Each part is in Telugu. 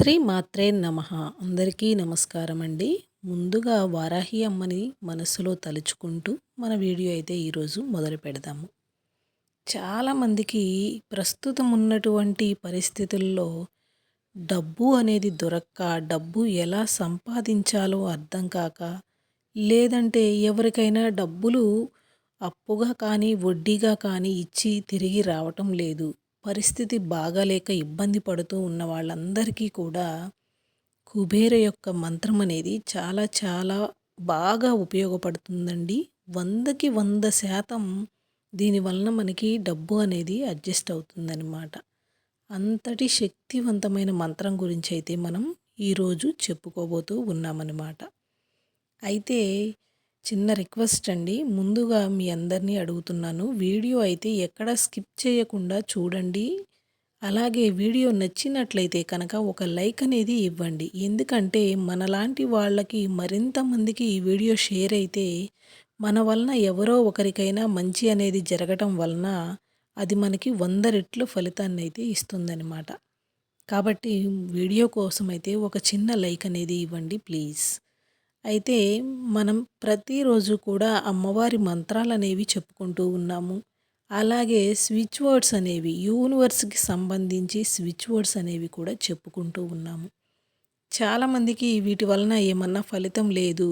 శ్రీ మాత్రే నమ. అందరికీ నమస్కారం అండి ముందుగా వారాహి అమ్మని మనసులో తలుచుకుంటూ మన వీడియో అయితే ఈరోజు మొదలు పెడదాము. చాలామందికి ప్రస్తుతం ఉన్నటువంటి పరిస్థితుల్లో డబ్బు అనేది దొరక్క డబ్బు ఎలా సంపాదించాలో అర్థం కాక లేదంటే ఎవరికైనా డబ్బులు అప్పుగా కానీ వడ్డీగా కానీ ఇచ్చి తిరిగి రావటం లేదు. పరిస్థితి బాగాలేక ఇబ్బంది పడుతూ ఉన్న వాళ్ళందరికీ కూడా కుబేర యొక్క మంత్రం అనేది చాలా చాలా బాగా ఉపయోగపడుతుందండి. వందకి వంద శాతం దీనివలన మనకి డబ్బు అనేది అడ్జస్ట్ అవుతుందన్నమాట. అంతటి శక్తివంతమైన మంత్రం గురించి అయితే మనం ఈరోజు చెప్పుకోబోతూ ఉన్నామన్నమాట. అయితే చిన్న రిక్వెస్ట్ అండి. ముందుగా మీ అందరినీ అడుగుతున్నాను. వీడియో అయితే ఎక్కడ స్కిప్ చేయకుండా చూడండి. అలాగే వీడియో నచ్చినట్లయితే కనుక ఒక లైక్ అనేది ఇవ్వండి. ఎందుకంటే మనలాంటి వాళ్ళకి మరింత మందికి ఈ వీడియో షేర్ అయితే మన వలన ఎవరో ఒకరికైనా మంచి అనేది జరగటం వలన అది మనకి వంద రెట్లు ఫలితాన్ని అయితే ఇస్తుందన్నమాట. కాబట్టి వీడియో కోసం అయితే ఒక చిన్న లైక్ అనేది ఇవ్వండి ప్లీజ్. అయితే మనం ప్రతిరోజు కూడా అమ్మవారి మంత్రాలు అనేవి చెప్పుకుంటూ ఉన్నాము. అలాగే స్విచ్ వర్డ్స్ అనేవి యూనివర్స్కి సంబంధించి స్విచ్ వర్డ్స్ అనేవి కూడా చెప్పుకుంటూ ఉన్నాము. చాలామందికి వీటి వలన ఏమన్నా ఫలితం లేదు.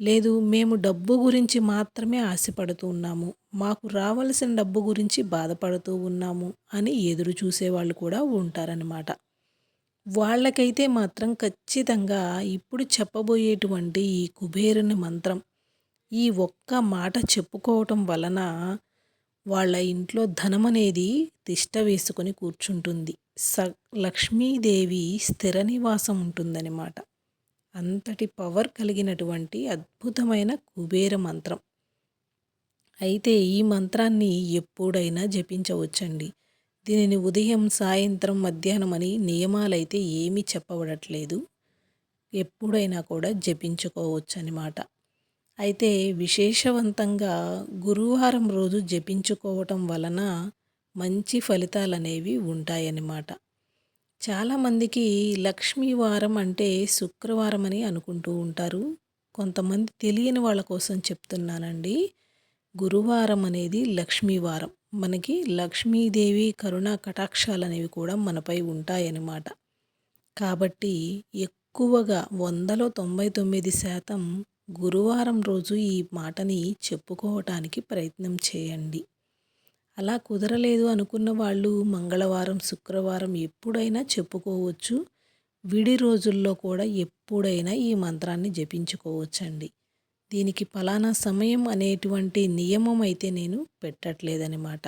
లేదు మేము డబ్బు గురించి మాత్రమే ఆశపడుతూ ఉన్నాము. మాకు రావలసిన డబ్బు గురించి బాధపడుతూ ఉన్నాము అని ఎదురు చూసేవాళ్ళు కూడా ఉంటారనమాట వాళ్ళకైతే మాత్రం ఖచ్చితంగా ఇప్పుడు చెప్పబోయేటువంటి ఈ కుబేరుని మంత్రం ఈ ఒక్క మాట చెప్పుకోవటం వలన వాళ్ళ ఇంట్లో ధనం అనేది తిష్ట వేసుకొని కూర్చుంటుంది. స లక్ష్మీదేవి స్థిర నివాసం ఉంటుందన్నమాట. అంతటి పవర్ కలిగినటువంటి అద్భుతమైన కుబేర మంత్రం. అయితే ఈ మంత్రాన్ని ఎప్పుడైనా జపించవచ్చండి. దీనిని ఉదయం సాయంత్రం మధ్యాహ్నం అని నియమాలైతే ఏమీ చెప్పబడట్లేదు. ఎప్పుడైనా కూడా జపించుకోవచ్చు అనమాట అయితే విశేషవంతంగా గురువారం రోజు జపించుకోవటం వలన మంచి ఫలితాలు అనేవి ఉంటాయన్నమాట. చాలామందికి లక్ష్మీవారం అంటే శుక్రవారం అని అనుకుంటూ ఉంటారు. కొంతమంది తెలియని వాళ్ళ కోసం చెప్తున్నానండి. గురువారం అనేది లక్ష్మీవారం మనకి లక్ష్మీదేవి కరుణ కటాక్షాలు అనేవి కూడా మనపై ఉంటాయన్నమాట. కాబట్టి ఎక్కువగా వందలో తొంభై తొమ్మిది శాతం గురువారం రోజు ఈ మాటని చెప్పుకోవటానికి ప్రయత్నం చేయండి. అలా కుదరలేదు అనుకున్న వాళ్ళు మంగళవారం శుక్రవారం ఎప్పుడైనా చెప్పుకోవచ్చు. విడి రోజుల్లో కూడా ఎప్పుడైనా ఈ మంత్రాన్ని జపించుకోవచ్చండి. దీనికి ఫలానా సమయం అనేటువంటి నియమం అయితే నేను పెట్టట్లేదనమాట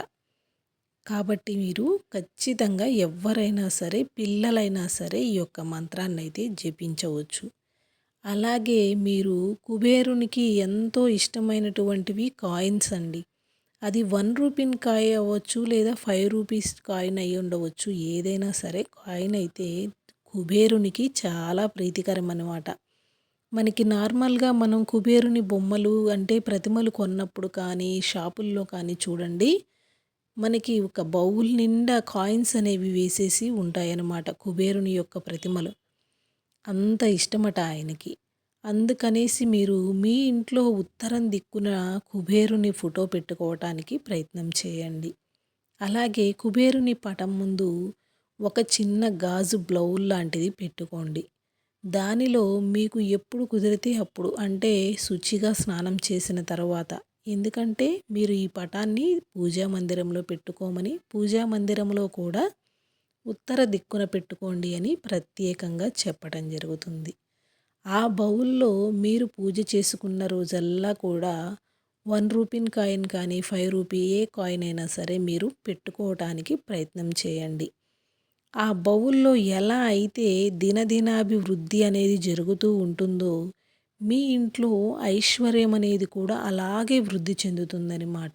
కాబట్టి మీరు ఖచ్చితంగా ఎవరైనా సరే పిల్లలైనా సరే ఈ యొక్క మంత్రాన్ని అయితే జపించవచ్చు. అలాగే మీరు కుబేరునికి ఎంతో ఇష్టమైనటువంటివి కాయిన్స్ అండి. అది వన్ రూపీన్ కాయ అవ్వచ్చు లేదా ఫైవ్ రూపీస్ కాయిన్ అయి ఉండవచ్చు. ఏదైనా సరే కాయిన్ అయితే కుబేరునికి చాలా ప్రీతికరం అనమాట మనకి నార్మల్గా మనం కుబేరుని బొమ్మలు అంటే ప్రతిమలు కొన్నప్పుడు కానీ షాపుల్లో కానీ చూడండి మనకి ఒక బౌల్ నిండా కాయిన్స్ అనేవి వేసేసి ఉంటాయన్నమాట కుబేరుని యొక్క ప్రతిమలు. అంత ఇష్టమట ఆయనకి. అందుకనేసి మీరు మీ ఇంట్లో ఉత్తరం దిక్కున కుబేరుని ఫోటో పెట్టుకోవటానికి ప్రయత్నం చేయండి. అలాగే కుబేరుని పటం ముందు ఒక చిన్న గాజు బ్లౌల్ లాంటిది పెట్టుకోండి. దానిలో మీకు ఎప్పుడు కుదిరితే అప్పుడు అంటే శుచిగా స్నానం చేసిన తర్వాత. ఎందుకంటే మీరు ఈ పటాన్ని పూజా మందిరంలో పెట్టుకోమని పూజా మందిరంలో కూడా ఉత్తర దిక్కున పెట్టుకోండి అని ప్రత్యేకంగా చెప్పడం జరుగుతుంది. ఆ బౌల్లో మీరు పూజ చేసుకున్న రోజల్లా కూడా వన్ రూపీన్ కాయిన్ కానీ ఫైవ్ రూపీ ఏ కాయిన్ అయినా సరే మీరు పెట్టుకోవటానికి ప్రయత్నం చేయండి. ఆ బౌల్లో ఎలా అయితే దినదినాభివృద్ధి అనేది జరుగుతూ ఉంటుందో మీ ఇంట్లో ఐశ్వర్యం అనేది కూడా అలాగే వృద్ధి చెందుతుందన్నమాట.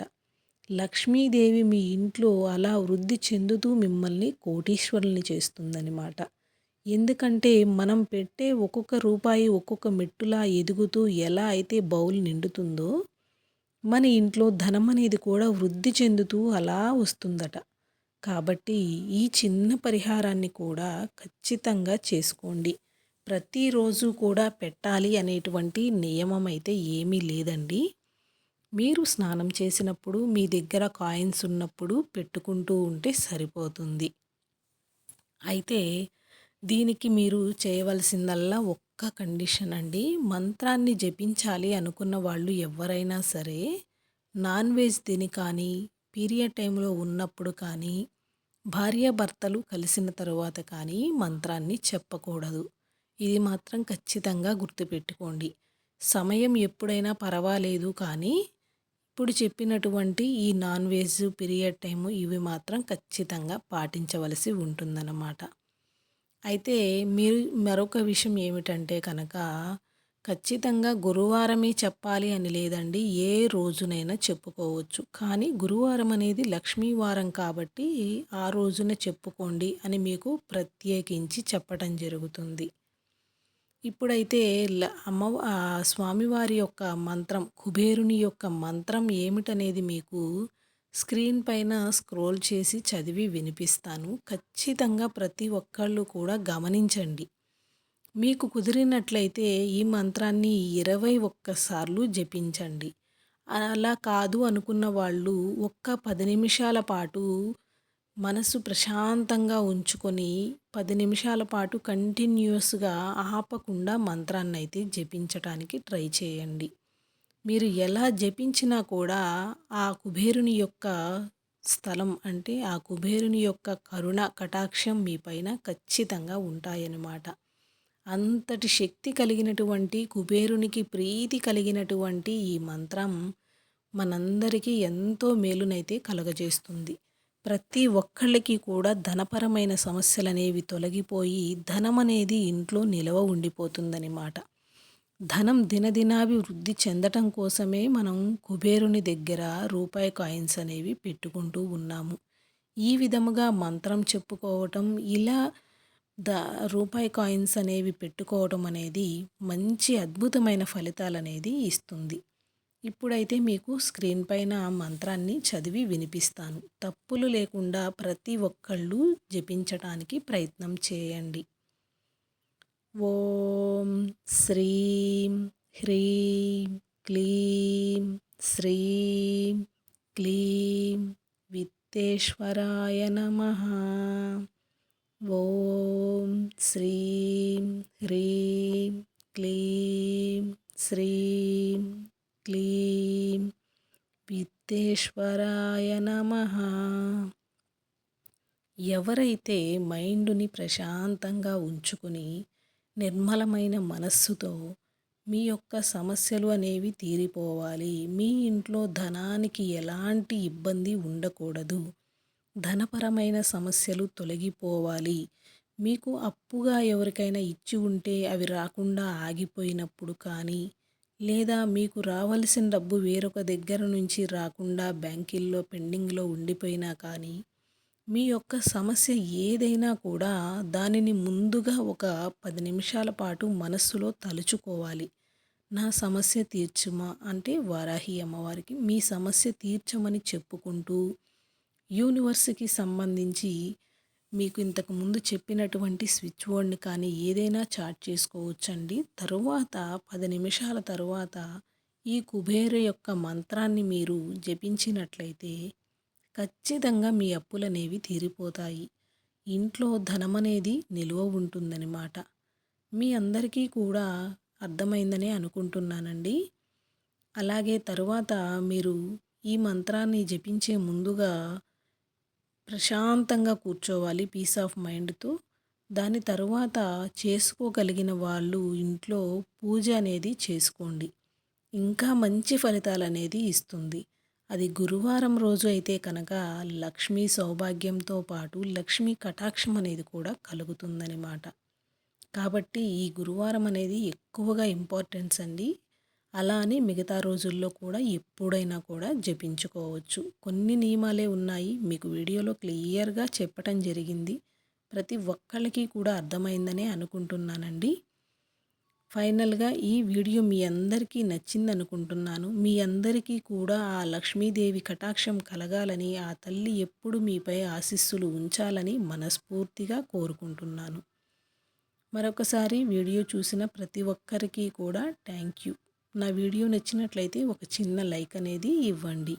లక్ష్మీదేవి మీ ఇంట్లో అలా వృద్ధి చెందుతూ మిమ్మల్ని కోటీశ్వరుల్ని చేస్తుందన్నమాట. ఎందుకంటే మనం పెట్టే ఒక్కొక్క రూపాయి ఒక్కొక్క మెట్టులా ఎదుగుతూ ఎలా అయితే బౌల్ నిండుతుందో మన ఇంట్లో ధనం అనేది కూడా వృద్ధి చెందుతూ అలా వస్తుందట. కాబట్టి ఈ చిన్న పరిహారాన్ని కూడా ఖచ్చితంగా చేసుకోండి. ప్రతిరోజు కూడా పెట్టాలి అనేటువంటి నియమం అయితే ఏమీ లేదండి. మీరు స్నానం చేసినప్పుడు మీ దగ్గర కాయిన్స్ ఉన్నప్పుడు పెట్టుకుంటూ ఉంటే సరిపోతుంది. అయితే దీనికి మీరు చేయవలసిందల్లా ఒక్క కండిషన్ అండి. మంత్రాన్ని జపించాలి అనుకున్న వాళ్ళు ఎవరైనా సరే నాన్ వెజ్ తిని కానీ పీరియడ్ టైంలో ఉన్నప్పుడు కానీ భార్యాభర్తలు కలిసిన తరువాత కానీ మంత్రాన్ని చెప్పకూడదు. ఇది మాత్రం ఖచ్చితంగా గుర్తుపెట్టుకోండి. సమయం ఎప్పుడైనా పర్వాలేదు కానీ ఇప్పుడు చెప్పినటువంటి ఈ నాన్ వెజ్ పీరియడ్ టైము ఇవి మాత్రం ఖచ్చితంగా పాటించవలసి ఉంటుందన్నమాట. అయితే మీరు మరొక విషయం ఏమిటంటే కనుక ఖచ్చితంగా గురువారమే చెప్పాలి అని లేదండి ఏ రోజునైనా చెప్పుకోవచ్చు. కానీ గురువారం అనేది లక్ష్మీవారం కాబట్టి ఆ రోజున చెప్పుకోండి అని మీకు ప్రత్యేకించి చెప్పటం జరుగుతుంది. ఇప్పుడైతే అమ్మ స్వామివారి యొక్క మంత్రం కుబేరుని యొక్క మంత్రం ఏమిటనేది మీకు స్క్రీన్ పైన స్క్రోల్ చేసి చదివి వినిపిస్తాను. ఖచ్చితంగా ప్రతి ఒక్కళ్ళు కూడా గమనించండి. మీకు కుదిరినట్లయితే ఈ మంత్రాన్ని ఇరవై ఒక్కసార్లు జపించండి. అలా కాదు అనుకున్న వాళ్ళు ఒక్క పది నిమిషాల పాటు మనసు ప్రశాంతంగా ఉంచుకొని పది నిమిషాల పాటు కంటిన్యూస్గా ఆపకుండా మంత్రాన్ని అయితే జపించటానికి ట్రై చేయండి. మీరు ఎలా జపించినా కూడా ఆ కుబేరుని యొక్క స్థలం అంటే ఆ కుబేరుని యొక్క కరుణ కటాక్షం మీ పైన ఖచ్చితంగా ఉంటాయన్నమాట. అంతటి శక్తి కలిగినటువంటి కుబేరునికి ప్రీతి కలిగినటువంటి ఈ మంత్రం మనందరికీ ఎంతో మేలునైతే కలగజేస్తుంది. ప్రతి ఒక్కళ్ళకి కూడా ధనపరమైన సమస్యలు అనేవి తొలగిపోయి ధనం అనేది ఇంట్లో నిలవ ఉండిపోతుందన్నమాట. ధనం దినదినాభివృద్ధి చెందటం కోసమే మనం కుబేరుని దగ్గర రూపాయి కాయిన్స్ అనేవి పెట్టుకుంటూ ఉన్నాము. ఈ విధముగా మంత్రం చెప్పుకోవటం ఇలా ద రూపాయి కాయిన్స్ అనేవి పెట్టుకోవడం అనేది మంచి అద్భుతమైన ఫలితాలు అనేది ఇస్తుంది. ఇప్పుడైతే మీకు స్క్రీన్ పైన మంత్రాన్ని చదివి వినిపిస్తాను. తప్పులు లేకుండా ప్రతి ఒక్కళ్ళు జపించటానికి ప్రయత్నం చేయండి. ఓం శ్రీం హ్రీం క్లీం శ్రీం క్లీం విత్తేశ్వరాయ నమ. ఓం శ్రీం హ్రీం క్లీం శ్రీం క్లీం విత్తేశ్వరాయ నమ. ఎవరైతే మైండ్ని ప్రశాంతంగా ఉంచుకుని నిర్మలమైన మనస్సుతో మీ యొక్క సమస్యలు అనేవి తీరిపోవాలి మీ ఇంట్లో ధనానికి ఎలాంటి ఇబ్బంది ఉండకూడదు ధనపరమైన సమస్యలు తొలగిపోవాలి. మీకు అప్పుగా ఎవరికైనా ఇచ్చి ఉంటే అవి రాకుండా ఆగిపోయినప్పుడు కానీ లేదా మీకు రావలసిన డబ్బు వేరొక దగ్గర నుంచి రాకుండా బ్యాంకిల్లో పెండింగ్లో ఉండిపోయినా కానీ మీ యొక్క సమస్య ఏదైనా కూడా దానిని ముందుగా ఒక పది నిమిషాల పాటు మనస్సులో తలుచుకోవాలి. నా సమస్య తీర్చుమా అంటే వారాహి అమ్మవారికి మీ సమస్య తీర్చమని చెప్పుకుంటూ యూనివర్స్కి సంబంధించి మీకు ఇంతకు ముందు చెప్పినటువంటి స్విచ్ బోర్డ్ని కానీ ఏదైనా చాట్ చేసుకోవచ్చండి. తరువాత పది నిమిషాల తరువాత ఈ కుబేర యొక్క మంత్రాన్ని మీరు జపించినట్లయితే ఖచ్చితంగా మీ అప్పులనేవి తీరిపోతాయి. ఇంట్లో ధనం అనేది నిల్వ ఉంటుందన్నమాట. మీ అందరికీ కూడా అర్థమైందని అనుకుంటున్నానండి. అలాగే తరువాత మీరు ఈ మంత్రాన్ని జపించే ముందుగా ప్రశాంతంగా కూర్చోవాలి పీస్ ఆఫ్ మైండ్తో దాని తరువాత చేసుకోగలిగిన వాళ్ళు ఇంట్లో పూజ అనేది చేసుకోండి. ఇంకా మంచి ఫలితాలు అనేది ఇస్తుంది. అది గురువారం రోజు అయితే కనుక లక్ష్మీ సౌభాగ్యంతో పాటు లక్ష్మీ కటాక్షం అనేది కూడా కలుగుతుందన్నమాట. కాబట్టి ఈ గురువారం అనేది ఎక్కువగా ఇంపార్టెన్స్ అండి. అలా అని మిగతా రోజుల్లో కూడా ఎప్పుడైనా కూడా జపించుకోవచ్చు. కొన్ని నియమాలే ఉన్నాయి. మీకు వీడియోలో క్లియర్గా చెప్పటం జరిగింది. ప్రతి ఒక్కళ్ళకి కూడా అర్థమైందనే అనుకుంటున్నానండి. ఫైనల్గా ఈ వీడియో మీ అందరికీ నచ్చింది అనుకుంటున్నాను మీ అందరికీ కూడా ఆ లక్ష్మీదేవి కటాక్షం కలగాలని ఆ తల్లి ఎప్పుడు మీపై ఆశీస్సులు ఉంచాలని మనస్ఫూర్తిగా కోరుకుంటున్నాను. మరొకసారి వీడియో చూసిన ప్రతి ఒక్కరికి కూడా థ్యాంక్ యూ. నా వీడియో నచ్చినట్లయితే ఒక చిన్న లైక్ అనేది ఇవ్వండి.